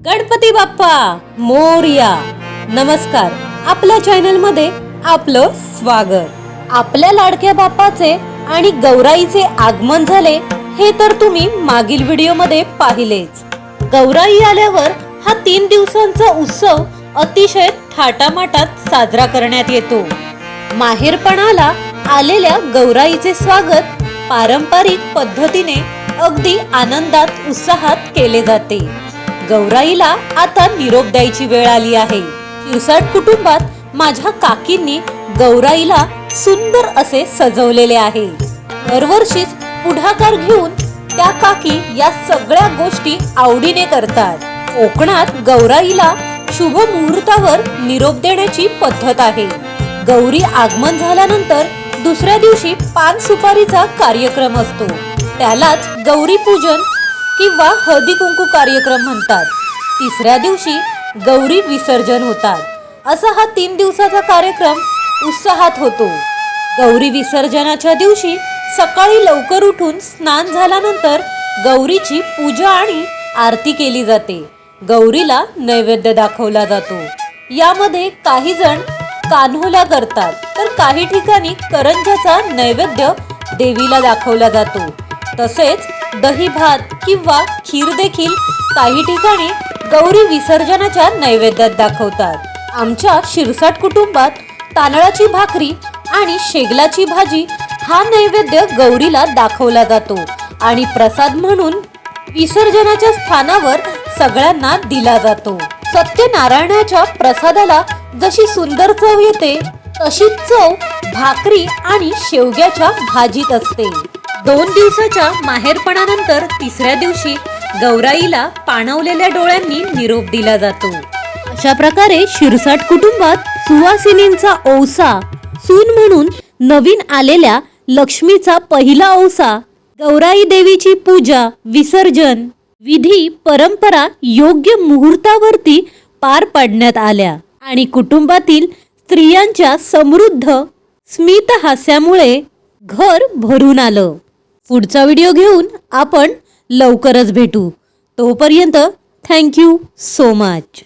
गणपती बाप्पा मोर्या. नमस्कार. आपल्या चॅनलमध्ये आपलं स्वागत. आपल्या लाडक्या बाप्पाचे आणि गौराईचे आगमन झाले हे तर तुम्ही मागील व्हिडिओमध्ये पाहिलेच. गौराई आल्यावर हा तीन दिवसांचा उत्सव अतिशय थाटामाटात साजरा करण्यात येतो. माहेरपणाला आलेल्या गौराईचे स्वागत पारंपरिक पद्धतीने अगदी आनंदात उत्साहात केले जाते. गौराईला आता निरोप द्यायची वेळ आली आहे. शिरसाट कुटुंबात माझ्या काकींनी गौराईला सुंदर असे सजवलेले आहे. दरवर्षीच पुढाकार घेऊन त्या काकी या सगळ्या गोष्टी आवडीने करतात. कोकणात गौराईला शुभ मुहूर्तावर निरोप देण्याची पद्धत आहे. गौरी आगमन झाल्यानंतर दुसऱ्या दिवशी पान सुपारीचा कार्यक्रम असतो. त्यालाच गौरी पूजन किंवा हळदी कुंकू कार्यक्रम म्हणतात. तिसऱ्या दिवशी गौरी विसर्जन होतात. असा हा तीन दिवसाचा कार्यक्रम उत्साहात होतो. गौरी विसर्जनाच्या दिवशी सकाळी लवकर उठून स्नान झाल्यानंतर गौरीची पूजा आणि आरती केली जाते. गौरीला नैवेद्य दाखवला जातो. यामध्ये काही जण कान्होला करतात. तर काही ठिकाणी करंजाचा नैवेद्य देवीला दाखवला जातो. तसेच दही भात किंवा खीर देखील काही ठिकाणी गौरी विसर्जनाच्या नैवेद्यात दाखवतात. आमच्या शिरसाट कुटुंबात तांदळाची भाकरी आणि शेगलाची भाजी हा नैवेद्य गौरीला दाखवला जातो आणि प्रसाद म्हणून विसर्जनाच्या स्थानावर सगळ्यांना दिला जातो. सत्यनारायणाच्या प्रसादाला जशी सुंदर चव येते तशीच चव भाकरी आणि शेवग्याच्या भाजीत असते. दोन दिवसाच्या माहेरपणानंतर तिसऱ्या दिवशी गौराईला पाणवलेल्या डोळ्यांनी निरोप दिला जातो. अशा प्रकारे शिरसाट कुटुंबात सुवासिनींचा औसा सून म्हणून नवीन आलेल्या लक्ष्मीचा पहिला औसा गौराई देवीची पूजा विसर्जन विधी परंपरा योग्य मुहूर्तावरती पार पाडण्यात आल्या आणि कुटुंबातील स्त्रियांच्या समृद्ध स्मितहास्यामुळे घर भरून आलं. पुढचा व्हिडिओ घेऊन आपण लवकरच भेटू. तोपर्यंत थँक्यू सो मच